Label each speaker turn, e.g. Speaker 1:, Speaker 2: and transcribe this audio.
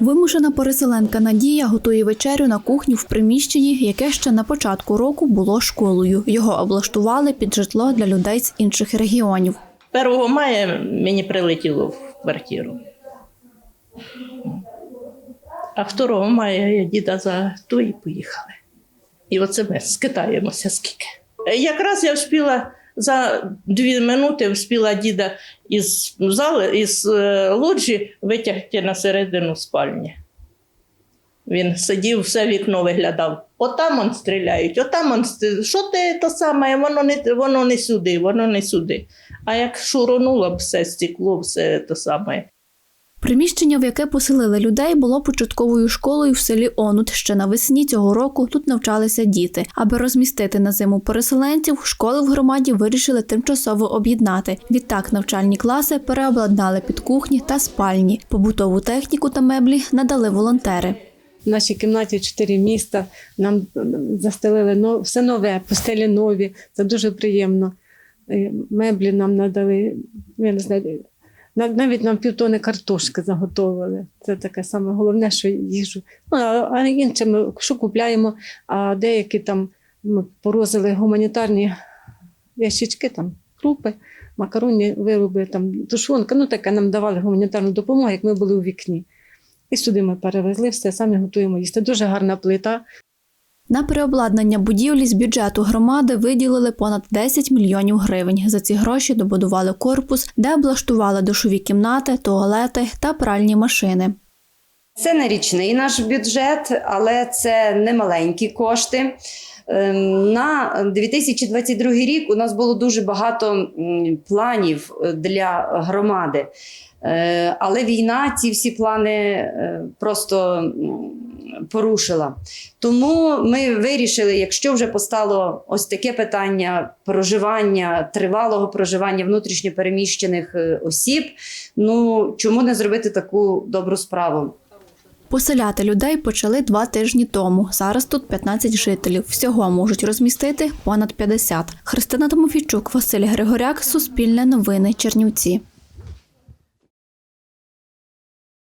Speaker 1: Вимушена переселенка Надія готує вечерю на кухні в приміщенні, яке ще на початку року було школою. Його облаштували під житло для людей з інших регіонів.
Speaker 2: 1 мая мені прилетіло в квартиру. А 2 мая я діда за то і поїхали. І оце ми скитаємося скільки. Якраз я вспіла за дві минути вспіла діда із зали, із е, лоджі витягти на середину спальні. Він сидів, все вікно виглядав. Отам он стріляють, отам он стріляють. Що ти то саме? Воно не, воно не сюди, воно не сюди. А як шуронуло б все стекло, все те саме.
Speaker 1: Приміщення, в яке поселили людей, було початковою школою в селі Онут. Ще навесні цього року тут навчалися діти. Аби розмістити на зиму переселенців, школи в громаді вирішили тимчасово об'єднати. Відтак навчальні класи переобладнали під кухні та спальні. Побутову техніку та меблі надали волонтери.
Speaker 3: В нашій кімнаті чотири міста. Нам застелили но- все нове, постелі нові. Це дуже приємно. Е, Меблі нам надали. Я не знаю, навіть нам півтони картошки заготовили. Це таке саме головне, що їжу. Ну, а інше ми що купляємо, а деякі там ми порозили гуманітарні ящички, там крупи, макаронні вироби, там тушонка. Ну таке нам давали гуманітарну допомогу, як ми були у вікні. І сюди ми перевезли все, самі готуємо їсти. Дуже гарна плита.
Speaker 1: На переобладнання будівлі з бюджету громади виділили понад 10 мільйонів гривень. За ці гроші добудували корпус, де облаштували душові кімнати, туалети та пральні машини.
Speaker 4: Це не річний наш бюджет, але це не маленькі кошти. Ем, На 2022 рік у нас було дуже багато планів е, для громади. Е, Але війна ці всі плани е, просто порушила. Тому ми вирішили, якщо вже постало ось таке питання проживання, тривалого проживання внутрішньопереміщених е, осіб, ну чому не зробити таку добру справу?
Speaker 1: Поселяти людей почали два тижні тому. Зараз тут 15 жителів. Всього можуть розмістити понад 50. Христина Тимофійчук, Василь Григоряк, Суспільне новини, Чернівці.